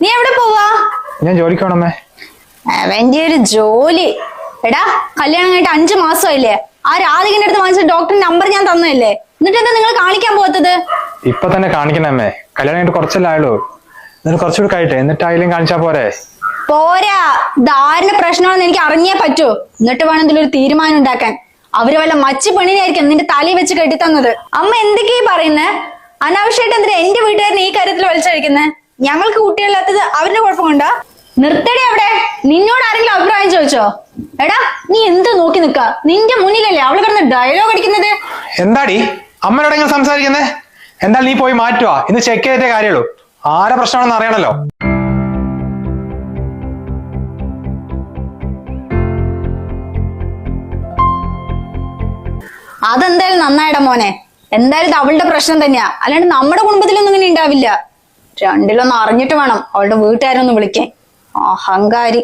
നീ എവിടെ പോവാ? ഞാൻ ജോലിക്ക് പോണമേ. അവന്റെ ഒരു ജോലി. എടാ കല്യാണം കഴിഞ്ഞിട്ട് അഞ്ചു മാസമായില്ലേ? ആ രാധികന്റെ അടുത്ത് വാങ്ങിച്ച ഡോക്ടർ നമ്പർ ഞാൻ തന്നല്ലേ എന്നിട്ട് എന്താ നിങ്ങൾ കാണിക്കാൻ പോകത്തത്? ഇപ്പൊ തന്നെ കാണിക്കണമേ. കല്യാണം കഴിഞ്ഞിട്ട് കുറച്ചല്ലേ ആയുള്ളൂ. എന്നിട്ട് കുറച്ചുകൂടി കഴിയട്ടെ. എന്നിട്ട് ആയാലും കാണിച്ചാ പോരെ. പോരാ. ദാരുണ പ്രശ്നമാണെന്ന് എനിക്ക് അറിഞ്ഞേ പറ്റൂ. എന്നിട്ട് വേണം ഇതിലൊരു തീരുമാനം ഉണ്ടാക്കാൻ. അവർ വല്ല മച്ചി പെണ്ണിനായിരിക്കും നിന്റെ തലയിൽ വെച്ച് കെട്ടിത്തന്നത്. അമ്മ എന്തൊക്കെയാ പറയുന്നേ? അനാവശ്യമായിട്ട് എന്തിനാ എന്റെ വീട്ടുകാരനെ ഈ കാര്യത്തിൽ വലിച്ചഴിക്കുന്നേ? ഞങ്ങൾക്ക് കുട്ടികളില്ലാത്തത് അവരുടെ കുഴപ്പം കൊണ്ടാ നിർത്തടി അവിടെ. നിന്നോട് ആരെങ്കിലും അഭിപ്രായം ചോദിച്ചോ? എടാ നീ എന്ത് നോക്കി നിക്ക? നിന്റെ മുന്നിലല്ലേ അവൾ കിടന്ന് ഡയലോഗ് അടിക്കുന്നത്? എന്താടി? അമ്മയോട് സംസാരിക്കുന്നേ? എന്താ നീ പോയി മാറ്റുവാ. ഇന്ന് ചെക്ക് ചെയ്തിട്ടേ കാര്യമുള്ളൂ. ആരെ പ്രശ്നമാണെന്ന് അറിയണല്ലോ. അതെന്തായാലും നന്നായിടാ മോനെ. എന്തായാലും ഇത് അവളുടെ പ്രശ്നം തന്നെയാ. അല്ലാണ്ട് നമ്മുടെ കുടുംബത്തിലൊന്നും ഇങ്ങനെ ഉണ്ടാവില്ല. രണ്ടിലൊന്നും അറിഞ്ഞിട്ട് വേണം. അവളുടെ വീട്ടുകാരൊന്ന് വിളിക്കാൻ. അഹങ്കാരി.